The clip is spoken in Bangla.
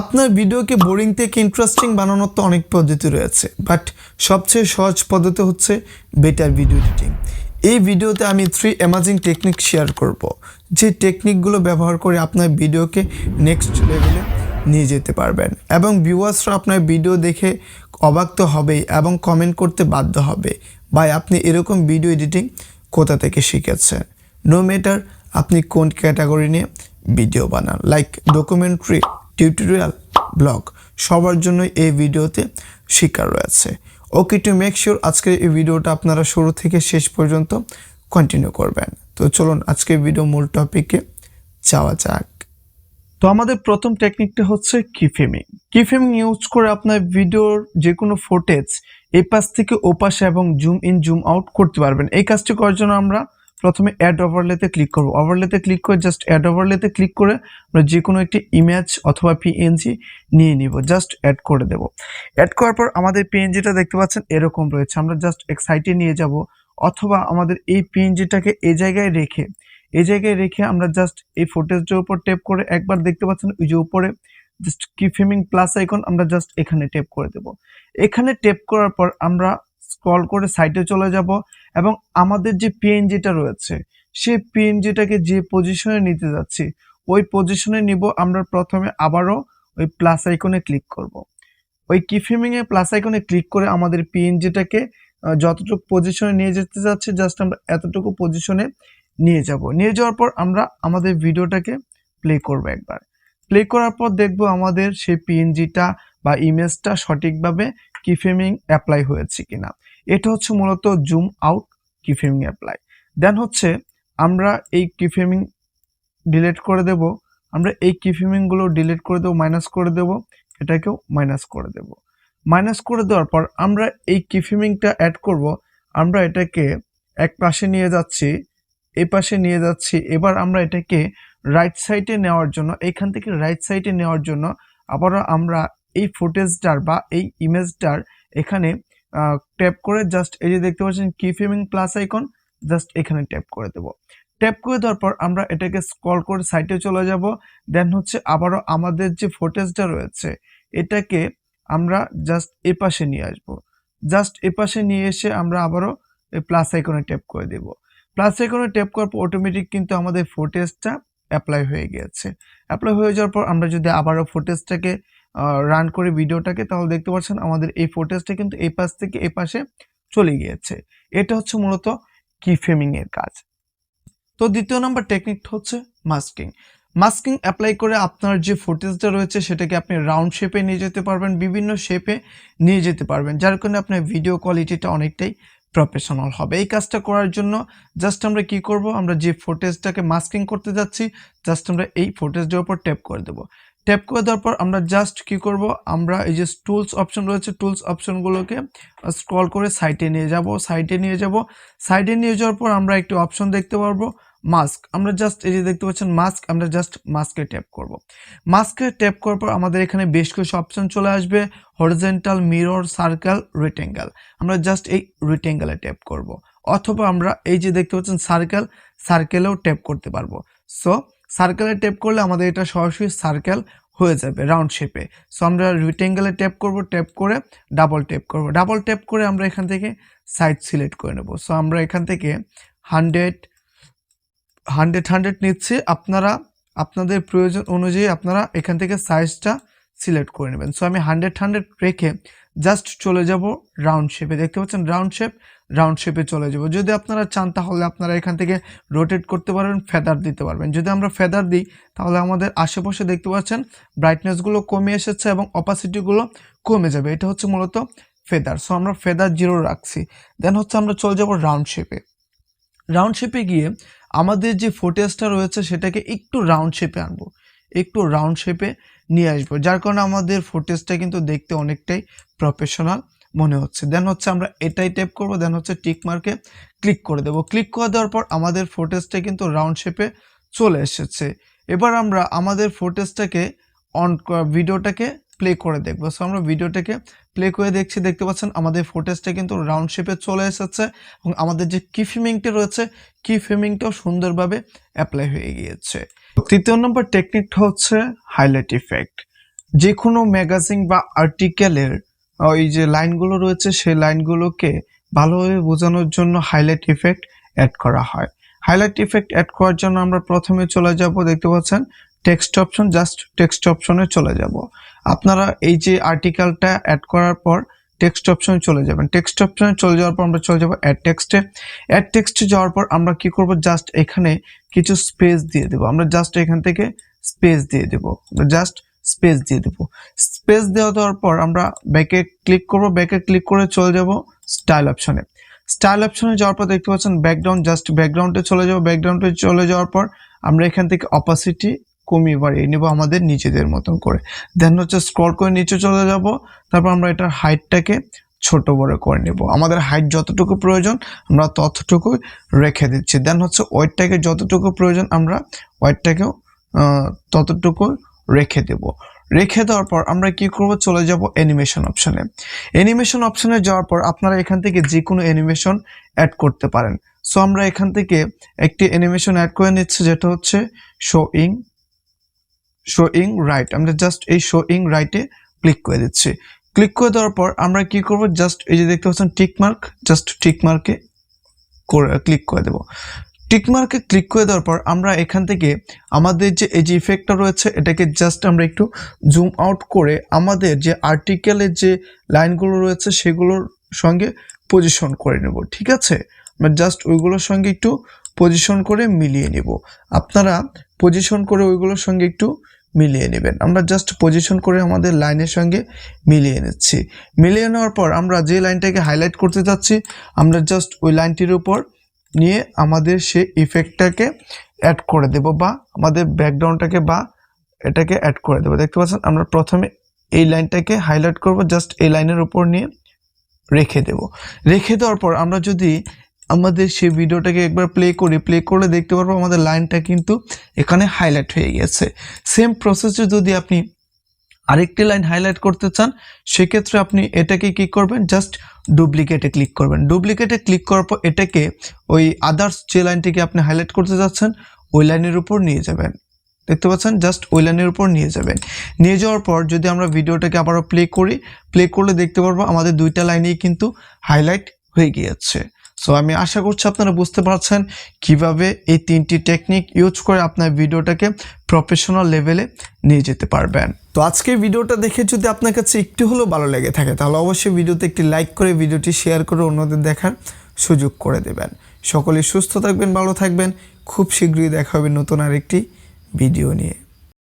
আপনার ভিডিওকে বোরিং থেকে ইন্টারেস্টিং বানানোর তো অনেক পদ্ধতি রয়েছে বাট সবচেয়ে সহজ পদ্ধতি হচ্ছে বেটার ভিডিও এডিটিং এই ভিডিওতে আমি থ্রি অ্যামাজিং টেকনিক শেয়ার করব, যে টেকনিকগুলো ব্যবহার করে আপনার ভিডিওকে নেক্সট লেভেলে নিয়ে যেতে পারবেন এবং ভিউয়ার্সরা আপনার ভিডিও দেখে অবাক তো হবেই এবং কমেন্ট করতে বাধ্য হবে, ভাই আপনি এরকম ভিডিও এডিটিং কোথা থেকে শিখেছেন? নো ম্যাটার আপনি কোন ক্যাটাগরি নিয়ে ভিডিও বানান লাইক ডকুমেন্টারি টিউটোরিয়াল ব্লগ সবার জন্য এই ভিডিওতে শিকার রয়েছে। ওকে টু মেক শিওর আজকের এই ভিডিওটা আপনারা শুরু থেকে শেষ পর্যন্ত কন্টিনিউ করবেন। তো চলুন আজকের ভিডিও মূল টপিকে যাওয়া যাক। তো আমাদের প্রথম টেকনিকটা হচ্ছে কিফেমিং কিফেমিং ইউজ করে আপনার ভিডিওর যে কোনো ফুটেজ এই পাশ থেকে ও পাশে এবং জুম ইন জুম আউট করতে পারবেন। এই কাজটি করার জন্য আমরা প্রথমে অ্যাড ওভারলেতে ক্লিক করব। ওভারলেতে ক্লিক করে জাস্ট অ্যাড ওভারলেতে ক্লিক করে আমরা যে কোনো একটি ইমেজ অথবা পিএনজি নিয়ে নিব। জাস্ট অ্যাড করে দেব। অ্যাড করার পর আমাদের পিএনজিটা দেখতে পাচ্ছেন এরকম রয়েছে। আমরা জাস্ট এক সাইটে নিয়ে যাব। অথবা আমাদের এই পিএনজিটাকে এই জায়গায় রেখে এই জায়গায় রেখে আমরা জাস্ট এই ফুটেজটার উপর টেপ করে একবার দেখতে পাচ্ছেন ওই যে উপরে just keyframing plus icon আমরা জাস্ট এখানে টেপ করে দেব। এখানে টেপ করার পর আমরা স্ক্রল করে সাইটে চলে যাব এবং আমাদের যে পিএনজিটা রয়েছে, সেই পিএনজিটাকে যে পজিশনে নিতে যাচ্ছি, ওই পজিশনে নিব আমরা প্রথমে আবারও ওই প্লাস আইকনে ক্লিক করব। ওই কি ফিমিং এ প্লাস আইকনে ক্লিক করে আমাদের পিএনজিটাকে যতটুকু পজিশনে নিয়ে যেতে যাচ্ছে জাস্ট আমরা এতটুকু পজিশনে নিয়ে যাব। নিয়ে যাওয়ার পর আমরা আমাদের ভিডিওটাকে প্লে করব একবার। প্লে করার পর দেখব আমাদের সেই পিএনজিটা বা ইমেজটা সঠিকভাবে কিফেমিং অ্যাপ্লাই হয়েছে কিনা। এটা হচ্ছে মূলত zoom out keyframing apply then হচ্ছে আমরা এই কিফেমিং ডিলিট করে দেব। আমরা এই কি কিফেমিংগুলো ডিলিট করে দেবো মাইনাস করে দেব, এটাকেও মাইনাস করে দেব। মাইনাস করে দেওয়ার পর আমরা এই কিফেমিংটা অ্যাড করব। আমরা এটাকে এক পাশে নিয়ে যাচ্ছি, এই পাশে নিয়ে যাচ্ছি, এবার আমরা এটাকে রাইট সাইডে নেওয়ার জন্য, এখান থেকে রাইট সাইডে নেওয়ার জন্য আবারও আমরা এই ফুটেজটার বা এই ইমেজটার এখানে ট্যাপ করে জাস্ট এই যে দেখতে পাচ্ছেন keyframing plus icon just এখানে ট্যাপ করে দেব। ট্যাপ করে দেওয়ার পর আমরা এটাকে স্ক্রল করে সাইটে চলে যাব। দেন হচ্ছে আবারও আমাদের যে ফুটেজটা রয়েছে, এটাকে আমরা জাস্ট এ পাশে নিয়ে আসব। জাস্ট এ পাশে নিয়ে এসে আমরা আবারও প্লাস আইকনে ট্যাপ করে দেব। প্লাস আইকনে ট্যাপ করার পর অটোমেটিক কিন্তু আমাদের ফুটেজটা অ্যাপ্লাই হয়ে গিয়েছে অ্যাপ্লাই হয়ে যাওয়ার পর আমরা যদি আবারও ফুটেজটাকে রান করে ভিডিওটাকে, তাহলে দেখতে পাচ্ছেন আমাদের এই ফুটেজটা কিন্তু এই পাশ থেকে এই পাশে চলে গিয়েছে। এটা হচ্ছে মূলত কি ফ্রেমিং এর কাজ। তো দ্বিতীয় নম্বর টেকনিকটা হচ্ছে মাস্কিং মাস্কিং অ্যাপ্লাই করে আপনার যে ফুটেজটা রয়েছে, সেটাকে আপনি রাউন্ড শেপে নিয়ে যেতে পারবেন, বিভিন্ন শেপে নিয়ে যেতে পারবেন, যার কারণে আপনার ভিডিও কোয়ালিটিটা অনেকটাই প্রফেশনাল হবে। এই কাজটা করার জন্য জাস্ট আমরা কি করব? আমরা যে ফুটেজটাকে মাস্কিং করতে যাচ্ছি জাস্ট আমরা এই ফুটেজটার উপর ট্যাপ করে দেবো। ট্যাপ করে দেওয়ার পর আমরা জাস্ট কি করব? আমরা এই যে টুলস অপশন রয়েছে টুলস অপশনগুলোকে স্ক্রল করে সাইটে নিয়ে যাব। সাইটে নিয়ে যাব। সাইডে নিয়ে যাওয়ার পর আমরা একটি অপশন দেখতে পারব মাস্ক আমরা জাস্ট এই যে দেখতে পাচ্ছেন মাস্ক আমরা জাস্ট মাস্কে ট্যাপ করব। মাস্কে ট্যাপ করার পর আমাদের এখানে বেশ কিছু অপশন চলে আসবে হরিজেন্টাল মিরর সার্কেল রিটেঙ্গেল আমরা জাস্ট এই রিটেঙ্গেলে ট্যাপ করব। অথবা আমরা এই যে দেখতে পাচ্ছেন সার্কেল সার্কেলেও ট্যাপ করতে পারব। সো সার্কেলে ট্যাপ করলে আমাদের এটা সরাসরি সার্কেল হয়ে যাবে রাউন্ড শেপে সো আমরা রিটেঙ্গেলে ট্যাপ করব ট্যাপ করে ডাবল ট্যাপ করব। ডাবল ট্যাপ করে আমরা এখান থেকে সাইজ সিলেক্ট করে নেব। সো আমরা এখান থেকে হান্ড্রেড হান্ড্রেড হান্ড্রেড নিচ্ছে। আপনারা, আপনাদের প্রয়োজন অনুযায়ী আপনারা এখান থেকে সাইজটা সিলেক্ট করে নেবেন। সো আমি হান্ড্রেড হান্ড্রেড রেখে জাস্ট চলে যাব রাউন্ড শেপে দেখতে পাচ্ছেন রাউন্ড শেপ রাউন্ড শেপে চলে যাব। যদি আপনারা চান, তাহলে আপনারা এখান থেকে রোটেট করতে পারবেন ফেদার দিতে পারবেন। যদি আমরা ফেদার দিই, তাহলে আমাদের আশেপাশে দেখতে পাচ্ছেন ব্রাইটনেসগুলো কমে এসেছে এবং অপাসিটিগুলো কমে যাবে। এটা হচ্ছে মূলত ফেদার সো আমরা ফেদার জিরো রাখছি। দেন হচ্ছে আমরা চলে যাব রাউন্ড শেপে রাউন্ড শেপে গিয়ে আমাদের যে ফুটেজটা রয়েছে, সেটাকে একটু রাউন্ড শেপে আনব। একটু রাউন্ড শেপে নিয়ে আসব। যার কারণে আমাদের ফুটেজটা কিন্তু দেখতে অনেকটাই প্রফেশনাল মনে হচ্ছে। দেন হচ্ছে আমরা এটাই ট্যাপ করব দেন হচ্ছে টিক মার্কে ক্লিক করে দেবো। ক্লিক করে দেওয়ার পর আমাদের ফুটেজটা কিন্তু রাউন্ড শেপে চলে এসেছে। এবার আমরা আমাদের ফুটেজটাকে অন ভিডিওটাকে প্লে করে দেখব। সো আমরা ভিডিওটাকে প্লে করে দেখছি। দেখতে পাচ্ছেন আমাদের ফুটেজটা কিন্তু রাউন্ড শেপে চলে এসেছে এবং আমাদের যে কি ফিমিংটা রয়েছে কি ফিমিংটাও সুন্দরভাবে অ্যাপ্লাই হয়ে গিয়েছে। তৃতীয় নম্বর টেকনিকটা হচ্ছে হাইলাইট ইফেক্ট যে কোনো ম্যাগাজিন বা আর্টিকেলের ওই যে লাইনগুলো রয়েছে, সেই লাইনগুলোকে ভালোভাবে বোঝানোর জন্য হাইলাইট ইফেক্ট অ্যাড করা হয়। হাইলাইট ইফেক্ট অ্যাড করার জন্য আমরা প্রথমে চলে যাব। দেখতে পাচ্ছেন টেক্সট অপশন জাস্ট টেক্সট অপশনে চলে যাব। আপনারা এই যে আর্টিকেলটা অ্যাড করার পর টেক্সট অপশনে চলে যাবেন। টেক্সট অপশনে চলে যাওয়ার পর আমরা চলে যাব অ্যাড টেক্সটে অ্যাড টেক্সটে যাওয়ার পর আমরা কি করব? জাস্ট এখানে কিছু স্পেস দিয়ে দেব। আমরা জাস্ট এখান থেকে স্পেস দিয়ে দেব। জাস্ট স্পেস দিয়ে দেব। স্পেস দেওয়া দেওয়ার পর আমরা ব্যাকে ক্লিক করব। ব্যাকে ক্লিক করে চলে যাব স্টাইল অপশনে স্টাইল অপশনে যাওয়ার পর দেখতে পাচ্ছেন ব্যাকগ্রাউন্ড জাস্ট ব্যাকগ্রাউন্ডে চলে যাব। ব্যাকগ্রাউন্ডে চলে যাওয়ার পর আমরা এখান থেকে অপাসিটি কমিয়ে বাড়িয়ে নেব আমাদের নিজেদের মতন করে। দেন হচ্ছে স্ক্রল করে নিচে চলে যাব, তারপর আমরা এটার হাইটটাকে ছোট বড় করে নেব। আমাদের হাইট যতটুকু প্রয়োজন, আমরা ততটুকু রেখে দিচ্ছি। দেন হচ্ছে ওয়েটটাকে যতটুকু প্রয়োজন, আমরা ওয়েটটাকেও ততটুকু রেখে দেব। রেখে দেওয়ার পর আমরা কি করব? চলে যাব অ্যানিমেশন অপশনে অ্যানিমেশন অপশনে যাওয়ার পর আপনারা এখান থেকে যে কোনো অ্যানিমেশন অ্যাড করতে পারেন। সো আমরা এখান থেকে একটি অ্যানিমেশন অ্যাড করে নিচ্ছি, যেটা হচ্ছে শোইং শোইং রাইট আমরা জাস্ট এই শোইং রাইটে ক্লিক করে দিচ্ছি। ক্লিক করে দেওয়ার পর আমরা কি করব? জাস্ট এই যে দেখতে পাচ্ছেন টিক মার্ক জাস্ট টিক মার্কে ক্লিক করে দেব। টিক মার্কে ক্লিক করে দেওয়ার পর আমরা এখান থেকে আমাদের যে এই যে ইফেক্টটা রয়েছে, এটাকে জাস্ট আমরা একটু জুম আউট করে আমাদের যে আর্টিকেলের যে লাইনগুলো রয়েছে, সেগুলোর সঙ্গে পজিশন করে নেব, ঠিক আছে? আমরা জাস্ট ওইগুলোর সঙ্গে একটু পজিশন করে মিলিয়ে নেব। আপনারা পজিশন করে ওইগুলোর সঙ্গে একটু মিলিয়ে নেবেন। আমরা জাস্ট পজিশন করে আমাদের লাইনের সঙ্গে মিলিয়ে নিচ্ছি। মিলিয়ে নেওয়ার পর আমরা যে লাইনটাকে হাইলাইট করতে যাচ্ছি আমরা জাস্ট ওই লাইনটির উপর নিয়ে আমাদের সে ইফেক্টটাকে অ্যাড করে দেব বা আমাদের ব্যাকগ্রাউন্ডটাকে বা এটাকে অ্যাড করে দেবো। দেখতে পাচ্ছেন, আমরা প্রথমে এই লাইনটাকে হাইলাইট করব জাস্ট এই লাইনের উপর নিয়ে রেখে দেব। রেখে দেওয়ার পর আমরা যদি আমাদের সেই ভিডিওটাকে একবার প্লে করি প্লে করলে দেখতে পারব আমাদের লাইনটা কিন্তু এখানে হাইলাইট হয়ে গেছে। সেম প্রসেসে যদি আপনি আরেকটি লাইন হাইলাইট করতে চান, সেক্ষেত্রে আপনি এটাকে কি করবেন? জাস্ট ডুপ্লিকেটে ক্লিক করবেন। ডুপ্লিকেটে ক্লিক করার পর এটাকে ওই আদার্স যে লাইনটিকে আপনি হাইলাইট করতে যাচ্ছেন, ওই লাইনের উপর নিয়ে যাবেন। দেখতে পাচ্ছেন? জাস্ট ওই লাইনের উপর নিয়ে যাবেন। নিয়ে যাওয়ার পর যদি আমরা ভিডিওটাকে আবারও প্লে করি প্লে করলে দেখতে পারব আমাদের দুইটা লাইনেই কিন্তু হাইলাইট হয়ে গিয়েছে। সো আমি আশা করছি আপনারা বুঝতে পারছেন কীভাবে এই তিনটি টেকনিক ইউজ করে আপনার ভিডিওটাকে প্রফেশনাল লেভেলে নিয়ে যেতে পারবেন। তো আজকে ভিডিওটা দেখে যদি আপনার কাছে একটু হলেও ভালো লেগে থাকে, তাহলে অবশ্যই ভিডিওতে একটি লাইক করে ভিডিওটি শেয়ার করে অন্যদের দেখার সুযোগ করে দেবেন। সকলে সুস্থ থাকবেন, ভালো থাকবেন। খুব শীঘ্রই দেখা হবে নতুন আরেকটি ভিডিও নিয়ে।